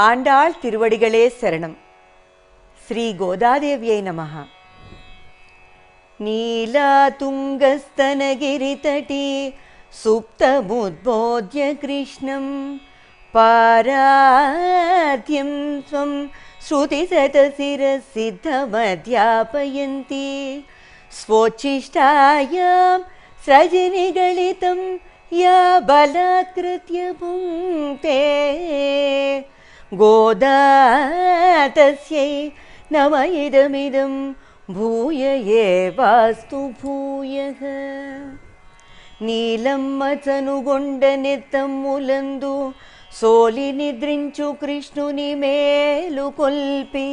ஆண்டாள் आण्डाल् तिरुवडिगले शरणं श्रीगोदादेव्यै नमः नीला तुङ्गस्तनगिरितटी सुप्तमुद्बोध्यकृष्णं पाराद्यं स्वं श्रुतिसतशिरसिद्धमध्यापयन्ती स्वोच्छिष्ठायां सृजनिगलितं या बलाकृत्य पु गोदा तस्यै नम इदमिदं भूय एवास्तु भूयः నీలమ్మచనుగొండ నెత్తమ్ములందు సోలి నిద్రించు కృష్ణుని మేలు కొల్పి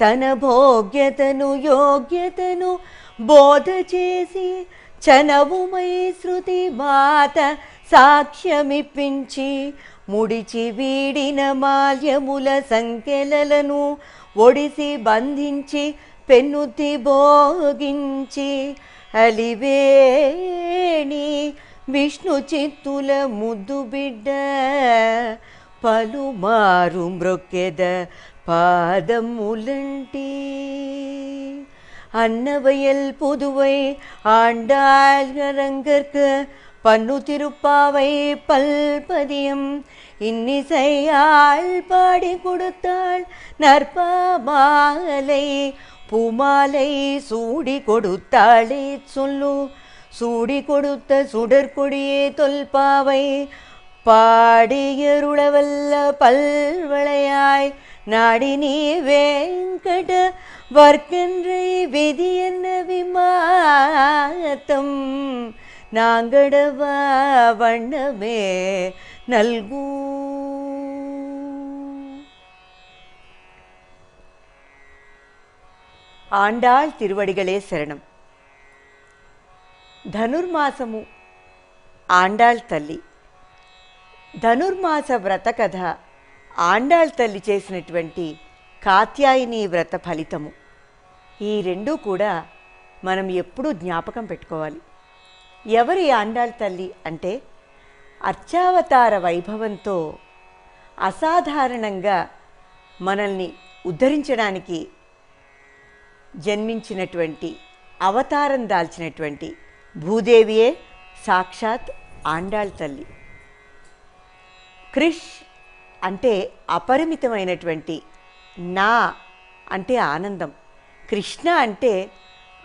తన భోగ్యతను యోగ్యతను బోధ చేసి చనవుమై శృతి మాత సాక్ష్యమిప్పించి ముడిచి వీడిన మాల్యముల సంఖ్యలను ఒడిసి బంధించి పెన్నుతి భోగించి అలివేణి విష్ణు చిత్తుల ముద్దు బిడ్డ పలుమారు మ్రొక్కెద పాదములంటి அன்னவயல் புதுவை ஆண்டாழ்கரங்கற்கு பன்னு திருப்பாவை பல்பதியம். இன்னிசையால் பாடி கொடுத்தாள் நற்பமாலை. பூமாலை சூடி கொடுத்தாளே சொல்லு. சூடி கொடுத்த சுடற்கொடியே தொல்பாவை. பாடியருளவல்ல பல்வளையாய். நாடி நீ வேங்கட வர்க்கன்றை விதி என்ன விமாத்தம். நாங்கடவ வண்ணமே நல்கூ ఆండాళ్ తిరువడిగలే శరణం ధనుర్మాసము ఆండాళ్ తల్లి ధనుర్మాస వ్రత కథ ఆండాళ్ తల్లి చేసినటువంటి కాత్యాయని వ్రత ఫలితము ఈ రెండూ కూడా మనం ఎప్పుడూ జ్ఞాపకం పెట్టుకోవాలి ఎవరి ఆండాళ్ తల్లి అంటే అర్చావతార వైభవంతో అసాధారణంగా మనల్ని ఉద్ధరించడానికి జన్మించినటువంటి అవతారం దాల్చినటువంటి భూదేవియే సాక్షాత్ ఆండాళ్ తల్లి. క్రిష్ అంటే అపరిమితమైనటువంటి నా అంటే ఆనందం. కృష్ణ అంటే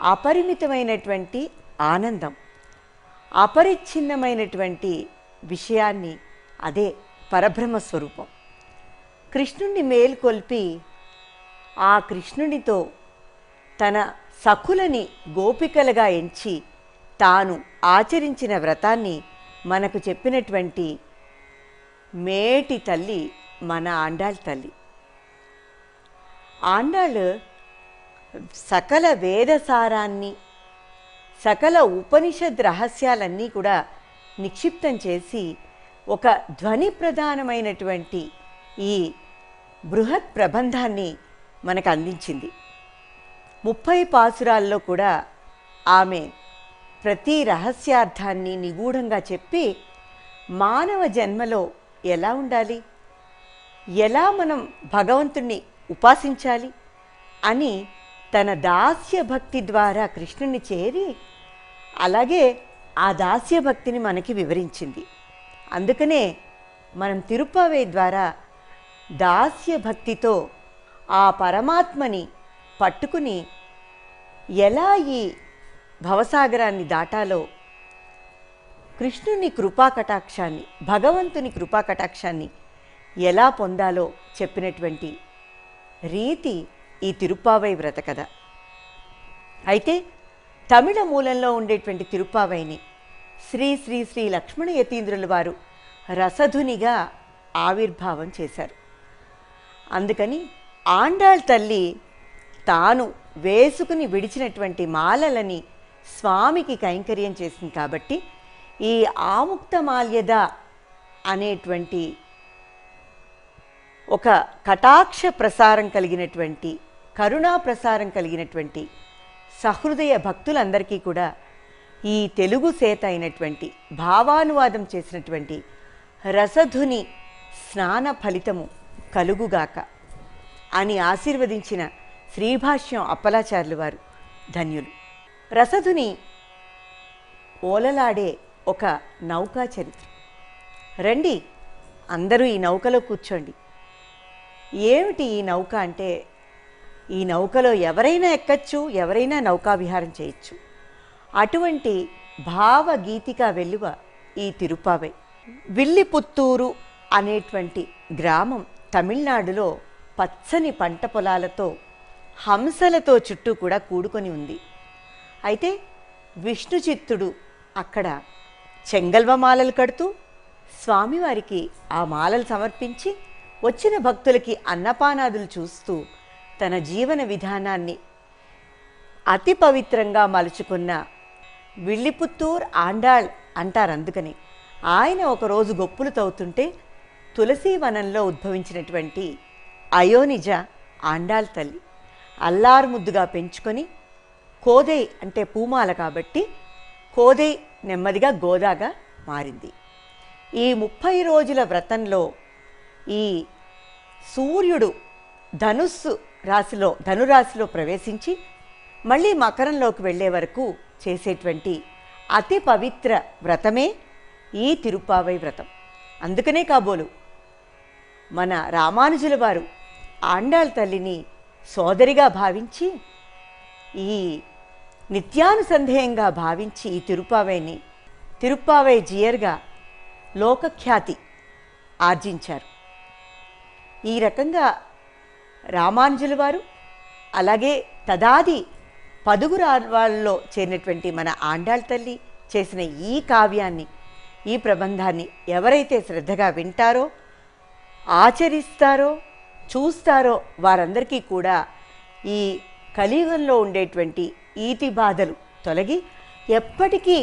అపరిమితమైనటువంటి ఆనందం. అపరిచ్ఛిన్నమైనటువంటి విషయాన్ని అదే పరబ్రహ్మ స్వరూపం. కృష్ణుణ్ణి మేల్కొల్పి ఆ కృష్ణునితో తన సఖులని గోపికలుగా ఎంచి తాను ఆచరించిన వ్రతాన్ని మనకు చెప్పినటువంటి మేటి తల్లి మన ఆండాళ్ తల్లి. ఆండాళ్ సకల వేదసారాన్ని సకల ఉపనిషద్ రహస్యాలన్నీ కూడా నిక్షిప్తం చేసి ఒక ధ్వని ప్రధానమైనటువంటి ఈ బృహత్ ప్రబంధాన్ని మనకు అందించింది. ముప్పై పాసురాల్లో కూడా ఆమె ప్రతి రహస్యార్థాన్ని నిగూఢంగా చెప్పి మానవ జన్మలో ఎలా ఉండాలి? ఎలా మనం భగవంతుణ్ణి ఉపాసించాలి? అని తన దాస్య భక్తి ద్వారా కృష్ణుని చేరి అలాగే ఆ దాస్య భక్తిని మనకి వివరించింది. అందుకనే మనం తిరుపవే ద్వారా దాస్య భక్తితో ఆ పరమాత్మని పట్టుకుని ఎలా ఈ భవసాగరాన్ని దాటాలో కృష్ణుని కృపాకటాక్షాన్ని భగవంతుని కృపాకటాక్షాన్ని ఎలా పొందాలో చెప్పినటువంటి రీతి ఈ తిరుప్పావై వ్రత కథ. అయితే తమిళ మూలంలో ఉండేటువంటి తిరుప్పావైని శ్రీ శ్రీ శ్రీ లక్ష్మణ యతీంద్రుల వారు రసధునిగా ఆవిర్భావం చేశారు. అందుకని ఆండాళ్ తల్లి తాను వేసుకుని విడిచినటువంటి మాలలని స్వామికి కైంకర్యం చేసింది కాబట్టి ఈ ఆముక్త మాల్యద అనేటువంటి ఒక కటాక్ష ప్రసారం కలిగినటువంటి కరుణా ప్రసారం కలిగినటువంటి సహృదయ భక్తులందరికీ కూడా ఈ తెలుగు సేత అయినటువంటి భావానువాదం చేసినటువంటి రసధుని స్నాన ఫలితము కలుగుగాక అని ఆశీర్వదించిన శ్రీభాష్యం అప్పలాచార్యులు వారు ధన్యులు. రసధుని ఓలలాడే ఒక నౌకా చరిత్ర. రండి అందరూ ఈ నౌకలో కూర్చోండి. ఏమిటి ఈ నౌక అంటే ఈ నౌకలో ఎవరైనా ఎక్కచ్చు ఎవరైనా నౌకావిహారం చేయొచ్చు. అటువంటి భావగీతిక వెలువ ఈ తిరుపావై విల్లిపుత్తూరు అనేటువంటి గ్రామం తమిళనాడులో పచ్చని పంట పొలాలతో హంసలతో చుట్టూ కూడా కూడుకొని ఉంది. అయితే విష్ణు చిత్తుడు అక్కడ చెంగల్వ మాలలు కడుతూ స్వామివారికి ఆ మాలలు సమర్పించి వచ్చిన భక్తులకి అన్నపానాదులు చూస్తూ తన జీవన విధానాన్ని అతి పవిత్రంగా మలుచుకున్న విల్లిపుత్తూర్ ఆండాళ్ అంటారు అందుకని. ఆయన ఒకరోజు గొప్పులు తవ్వుతుంటే తులసీవనంలో ఉద్భవించినటువంటి అయోనిజ ఆండాళ్ తల్లి అల్లారుముద్దుగా పెంచుకొని కోదై అంటే పూమాల కాబట్టి కోదై నెమ్మదిగా గోదాగా మారింది. ఈ ముప్పై రోజుల వ్రతంలో ఈ సూర్యుడు ధనుస్సు రాశిలో ధనురాశిలో ప్రవేశించి మళ్ళీ మకరంలోకి వెళ్ళే వరకు చేసేటువంటి అతి పవిత్ర వ్రతమే ఈ తిరుపావై వ్రతం. అందుకనే కాబోలు మన రామానుజుల వారు ఆండాళ్ తల్లిని సోదరిగా భావించి ఈ నిత్యానుసంధేయంగా భావించి ఈ తిరుపావైని తిరుప్పావై జియర్గా లోకఖ్యాతి ఆర్జించారు. ఈ రకంగా రామానుజుల వారు అలాగే తదాది పదుగురు చేరినటువంటి మన ఆండాళ్ తల్లి చేసిన ఈ కావ్యాన్ని ఈ ప్రబంధాన్ని ఎవరైతే శ్రద్ధగా వింటారో ఆచరిస్తారో చూస్తారో వారందరికీ కూడా ఈ కలియుగంలో ఉండేటువంటి ఈతి బాధలు తొలగి ఎప్పటికీ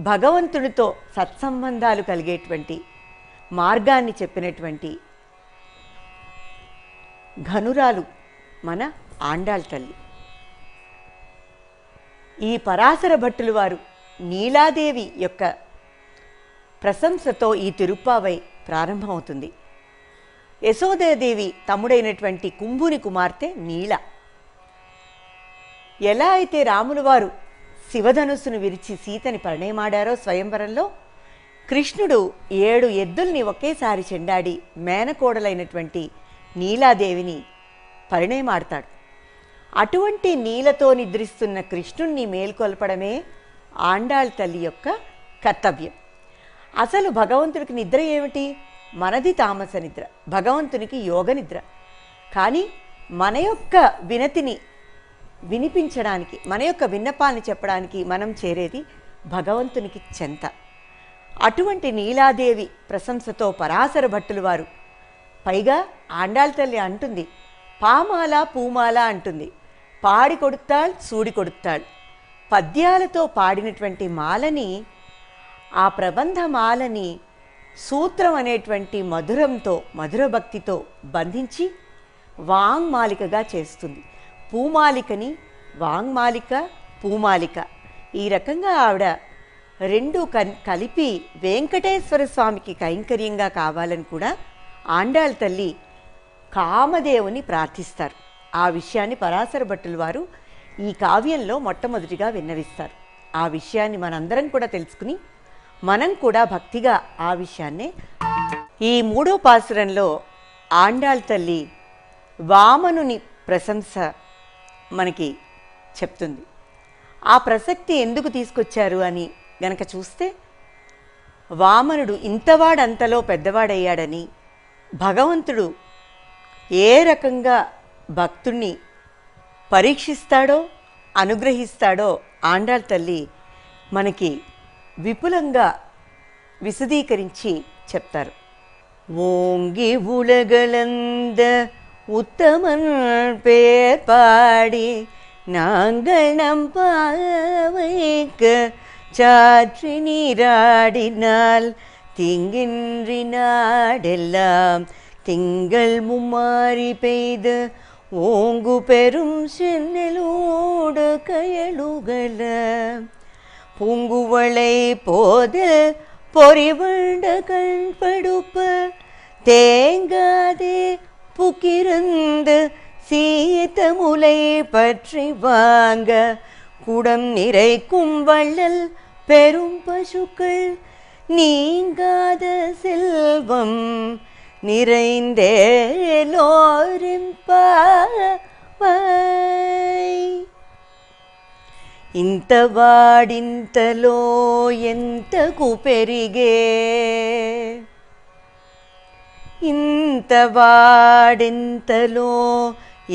భగవంతుడితో సత్సంబంధాలు కలిగేటువంటి మార్గాన్ని చెప్పినటువంటి ఘనురాలు మన ఆండాళ్ తల్లి. ఈ పరాశర భట్టులు వారు నీలాదేవి యొక్క ప్రశంసతో ఈ తిరుప్పావై ప్రారంభమవుతుంది. యశోదయదేవి తమ్ముడైనటువంటి కుంభుని కుమార్తె నీల. ఎలా అయితే రాములు వారు శివధనుస్సును విరిచి సీతని పరిణయమాడారో స్వయంవరంలో కృష్ణుడు ఏడు ఎద్దుల్ని ఒకేసారి చెండాడి మేనకోడలైనటువంటి నీలాదేవిని పరిణయమాడతాడు. అటువంటి నీలతో నిద్రిస్తున్న కృష్ణుణ్ణి మేల్కొల్పడమే ఆండాళ్ తల్లి యొక్క కర్తవ్యం. అసలు భగవంతుడికి నిద్ర ఏమిటి? మనది తామస నిద్ర భగవంతునికి యోగ నిద్ర. కానీ మన యొక్క వినతిని వినిపించడానికి మన యొక్క విన్నపాన్ని చెప్పడానికి మనం చేరేది భగవంతునికి చెంత. అటువంటి నీలాదేవి ప్రశంసతో పరాశర భట్టులు వారు పైగా ఆండాళ్ తల్లి అంటుంది పామాల పూమాల అంటుంది. పాడి కొడుతాళ్ సూడి కొడుతాళ్ పద్యాలతో పాడినటువంటి మాలని ఆ ప్రబంధ మాలని సూత్రం అనేటువంటి మధురంతో మధుర భక్తితో బంధించి వాంగ్మాలికగా చేస్తుంది. పూమాలికని వాంగ్మాలిక పూమాలిక. ఈ రకంగా ఆవిడ రెండు కలిపి వెంకటేశ్వర స్వామికి కైంకర్యంగా కావాలని కూడా ఆండాళ్ళ తల్లి కామదేవుని ప్రార్థిస్తారు. ఆ విషయాన్ని పరాశర భట్టుల వారు ఈ కావ్యంలో మొట్టమొదటిగా విన్నవిస్తారు. ఆ విషయాన్ని మనందరం కూడా తెలుసుకుని మనం కూడా భక్తిగా ఆ విషయాన్నే ఈ మూడో పాసురంలో ఆండాళ్ తల్లి వామనుని ప్రశంస మనకి చెప్తుంది. ఆ ప్రసక్తి ఎందుకు తీసుకొచ్చారు అని గనక చూస్తే వామనుడు ఇంతవాడంతలో పెద్దవాడయ్యాడని భగవంతుడు ఏ రకంగా భక్తుణ్ణి పరీక్షిస్తాడో అనుగ్రహిస్తాడో ఆండాళ్ తల్లి మనకి విపులంగా విశదీకరించి చెప్తారు ஓங்கி உலகளந்த உத்தமன் பேர் பாடி நாங்கள் நம்பாவைக்க சாற்றி நீராடினால் தீங்கின்றி நாடெல்லாம் திங்கள் மும்மாறி பெய்து ஓங்கு பெரும் சென்னலோடு கயலுகல பூங்குவளை போதில் பொறிவண்ட கண் படுப்ப தேங்காதே சீத்த முலை பற்றி வாங்க குடம் நிறைக்கும் வள்ளல் பெரும் பசுக்கள் நீங்காத செல்வம் நிறைந்தே நோரிம்பாய் ఇంత వాడింతలో ఎంతకు పెరిగే ఇంత వాడింతలో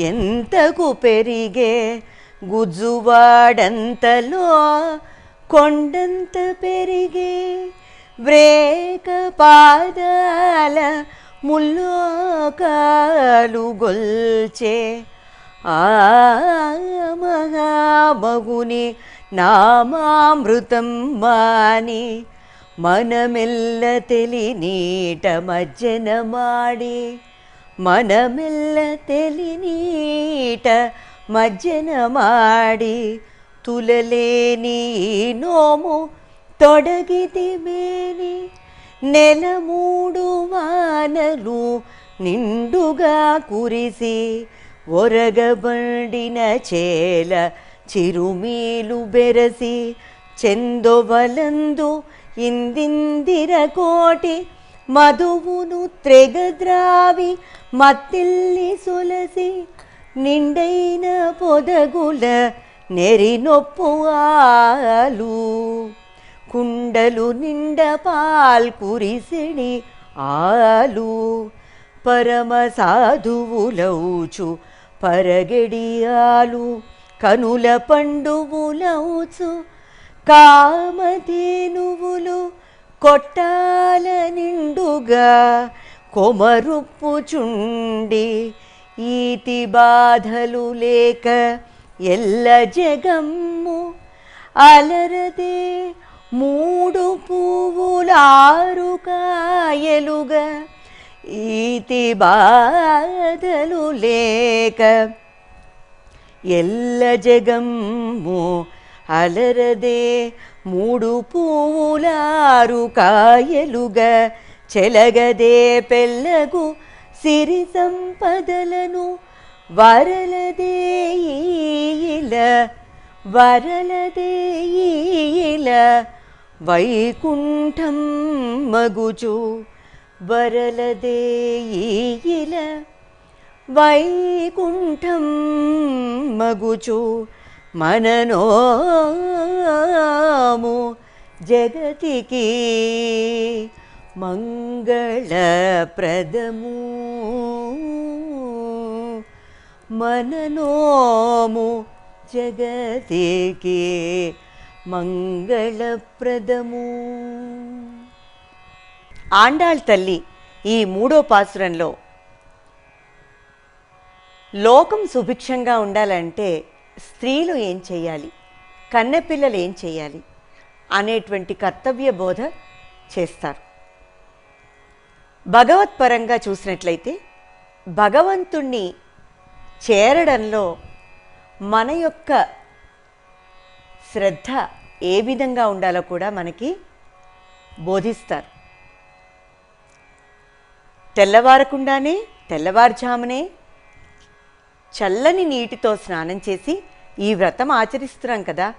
ఎంతకు పెరిగే గుజువాడంతలో కొండంత పెరిగే వ్రేక పాదాల ముల్లోకాలు గొల్చే ఆ మహామగుని నామామృతం మాని మనమెల్ల తెలి నీట మజ్జన మాడి మనమెల్ల తెలి నీట మజ్జన మాడి తులలేని ఈ నోము తొడగిది నెల మూడు వానలు నిండుగా కురిసి. ఒరగబండిన చేల చిరుమీలు బెరసి. చెందొవలందు ఇందిందిర కోటి మధువును త్రెగద్రావి మత్తిల్లి సొలసి. నిండైన పొదగుల నెరినొప్పు ఆలు. కుండలు నిండ పాల్ కురిసిడి ఆలు. పరమ సాధువులౌచు పరగడియాలు కనుల పండువులౌచు కామధేనువులు కొట్టాల నిండుగా కొమరుప్పుచుండి ఈతి బాధలు లేక ఎల్ల జగమ్ము అలరదే మూడు పువ్వులారు కాయలుగా ఈతి బాధలు లేక. ఎల్ల జగమ్ము అలరదే మూడు పువ్వులారు కాయలుగా చెలగదే పెళ్ళగు సిరి సంపదలను వరలదే ఈల వరలదే ఈల వైకుంఠం మగుచు వరలదేయిల వైకుంఠం మగుచు మననోము జగతికి మంగళప్రదము. మననోము జగతికి మంగళప్రదము. ఆండాళ్ తల్లి ఈ మూడో పాసురంలో లోకం సుభిక్షంగా ఉండాలంటే స్త్రీలు ఏం చేయాలి కన్నెపిల్లలు ఏం చేయాలి అనేటువంటి కర్తవ్య బోధ చేస్తారు. భగవత్పరంగా చూసినట్లయితే భగవంతుణ్ణి చేరడంలో మన యొక్క శ్రద్ధ ఏ విధంగా ఉండాలో కూడా మనకి బోధిస్తారు. తెల్లవారకుండానే తెల్లవారుజామునే చల్లని నీటితో స్నానం చేసి ఈ వ్రతం ఆచరిస్తున్నాం కదా.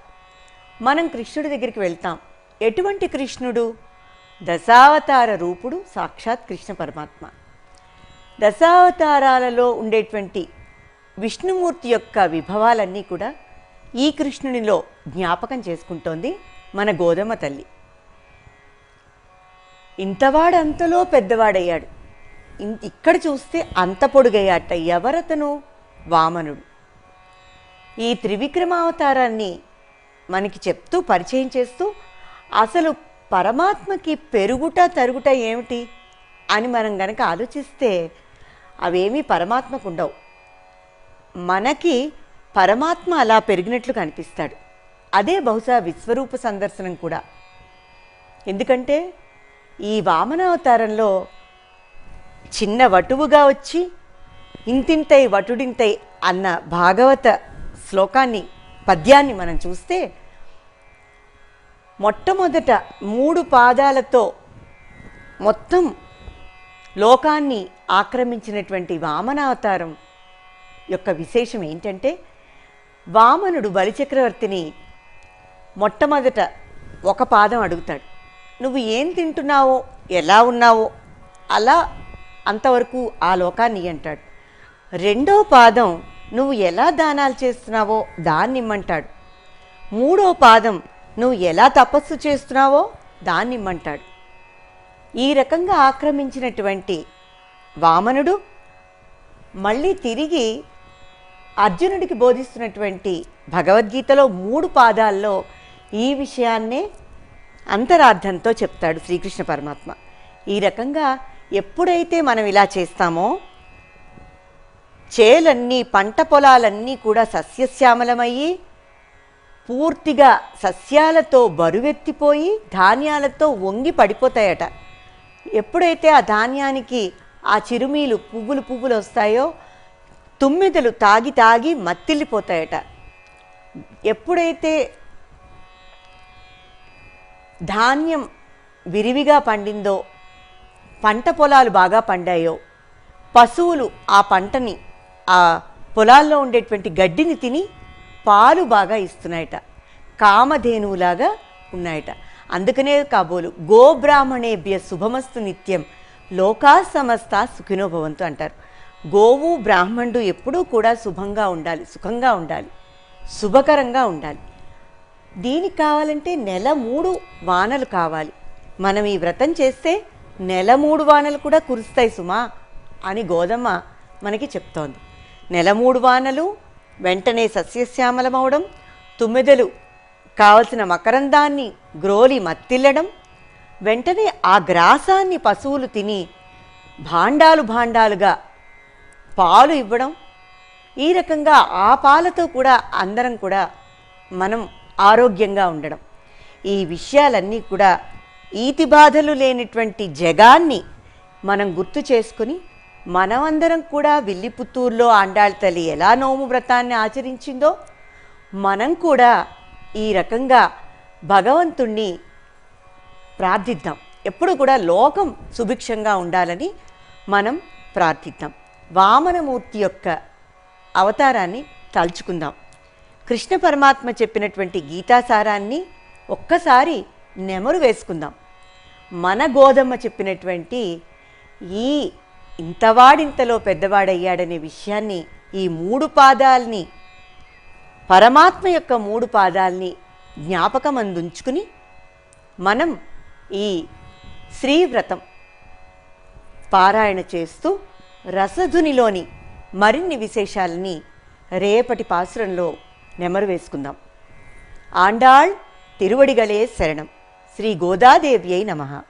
మనం కృష్ణుడి దగ్గరికి వెళ్తాం. ఎటువంటి కృష్ణుడు? దశావతార రూపుడు సాక్షాత్ కృష్ణ పరమాత్మ. దశావతారాలలో ఉండేటువంటి విష్ణుమూర్తి యొక్క విభవాలన్నీ కూడా ఈ కృష్ణునిలో జ్ఞాపకం చేసుకుంటోంది మన గోధుమ తల్లి. ఇంతవాడంతలో పెద్దవాడయ్యాడు. ఇక్కడ చూస్తే అంత పొడుగయ్యాట ఎవరతను? వామనుడు. ఈ త్రివిక్రమావతారాన్ని మనకి చెప్తూ పరిచయం చేస్తూ అసలు పరమాత్మకి పెరుగుట తరుగుట ఏమిటి అని మనం గనక ఆలోచిస్తే అవేమీ పరమాత్మకు ఉండవు మనకి పరమాత్మ అలా పెరిగినట్లు కనిపిస్తాడు. అదే బహుశా విశ్వరూప సందర్శనం కూడా. ఎందుకంటే ఈ వామనావతారంలో చిన్న వటువుగా వచ్చి ఇంతింతై వటుడింతై అన్న భాగవత శ్లోకాన్ని పద్యాన్ని మనం చూస్తే మొట్టమొదట మూడు పాదాలతో మొత్తం లోకాన్ని ఆక్రమించినటువంటి వామనావతారం యొక్క విశేషం ఏంటంటే వామనుడు బలిచక్రవర్తిని మొట్టమొదట ఒక పాదం అడుగుతాడు. నువ్వు ఏం తింటున్నావో ఎలా ఉన్నావో? అలా అంతవరకు ఆ లోకాన్ని అంటాడు. రెండో పాదం నువ్వు ఎలా దానాలు చేస్తున్నావో దాన్నిమ్మంటాడు. మూడో పాదం నువ్వు ఎలా తపస్సు చేస్తున్నావో దాన్నిమ్మంటాడు. ఈ రకంగా ఆక్రమించినటువంటి వామనుడు మళ్ళీ తిరిగి అర్జునుడికి బోధిస్తున్నటువంటి భగవద్గీతలో మూడు పాదాల్లో ఈ విషయాన్నే అంతరార్థంతో చెప్తాడు శ్రీకృష్ణ పరమాత్మ. ఈ రకంగా ఎప్పుడైతే మనం ఇలా చేస్తామో చేలన్నీ పంట పొలాలన్నీ కూడా సస్యశ్యామలమయ్యి పూర్తిగా సస్యాలతో బరువెత్తిపోయి ధాన్యాలతో వంగి పడిపోతాయట. ఎప్పుడైతే ఆ ధాన్యానికి ఆ చిరుమీలు పువ్వులు పువ్వులు వస్తాయో తుమ్మిదలు తాగి తాగి మత్తిల్లిపోతాయట. ఎప్పుడైతే ధాన్యం విరివిగా పండిందో పంట పొలాలు బాగా పండాయో పశువులు ఆ పంటని ఆ పొలాల్లో ఉండేటువంటి గడ్డిని తిని పాలు బాగా ఇస్తున్నాయట. కామధేనువులాగా ఉన్నాయట. అందుకనే కాబోలు గోబ్రాహ్మణేభ్య శుభమస్తు నిత్యం లోకా సమస్త సుఖినోభవంతు అంటారు. గోవు బ్రాహ్మణుడు ఎప్పుడూ కూడా శుభంగా ఉండాలి సుఖంగా ఉండాలి శుభకరంగా ఉండాలి. దీనికి కావాలంటే నెల మూడు వానలు కావాలి. మనం ఈ వ్రతం చేస్తే నెల మూడు వానలు కూడా కురుస్తాయి సుమా అని గోదమ్మ మనకి చెప్తోంది. నెల మూడు వానలు వెంటనే సస్యశ్యామలమవడం తుమ్మెదలు కావలసిన మకరందాన్ని గ్రోలి మత్తిల్లడం వెంటనే ఆ గ్రాసాన్ని పశువులు తిని భాండాలు భాండాలుగా పాలు ఇవ్వడం ఈ రకంగా ఆ పాలతో కూడా అందరం కూడా మనం ఆరోగ్యంగా ఉండడం. ఈ విషయాలన్నీ కూడా ఈతి బాధలు లేనిటువంటి జగాన్ని మనం గుర్తు చేసుకుని మనమందరం కూడా విల్లిపుత్తూరులో ఆండాళ్ళ తల్లి ఎలా నోము వ్రతాన్ని ఆచరించిందో మనం కూడా ఈ రకంగా భగవంతుణ్ణి ప్రార్థిద్దాం. ఎప్పుడు కూడా లోకం సుభిక్షంగా ఉండాలని మనం ప్రార్థిద్దాం. వామనమూర్తి యొక్క అవతారాన్ని తలుచుకుందాం. కృష్ణ పరమాత్మ చెప్పినటువంటి గీతాసారాన్ని ఒక్కసారి నెమరు వేసుకుందాం. మన గోధమ్మ చెప్పినటువంటి ఈ ఇంతవాడింతలో పెద్దవాడయ్యాడనే విషయాన్ని ఈ మూడు పాదాల్ని పరమాత్మ యొక్క మూడు పాదాల్ని జ్ఞాపకం అందించుకుని మనం ఈ శ్రీవ్రతం పారాయణ చేస్తూ రసధునిలోని మరిన్ని విశేషాలని రేపటి పాసురంలో నెమరు వేసుకుందాం. ఆండాళ్ తిరువడిగలే శరణం. శ్రీ గోదాదేవ్యై నమః.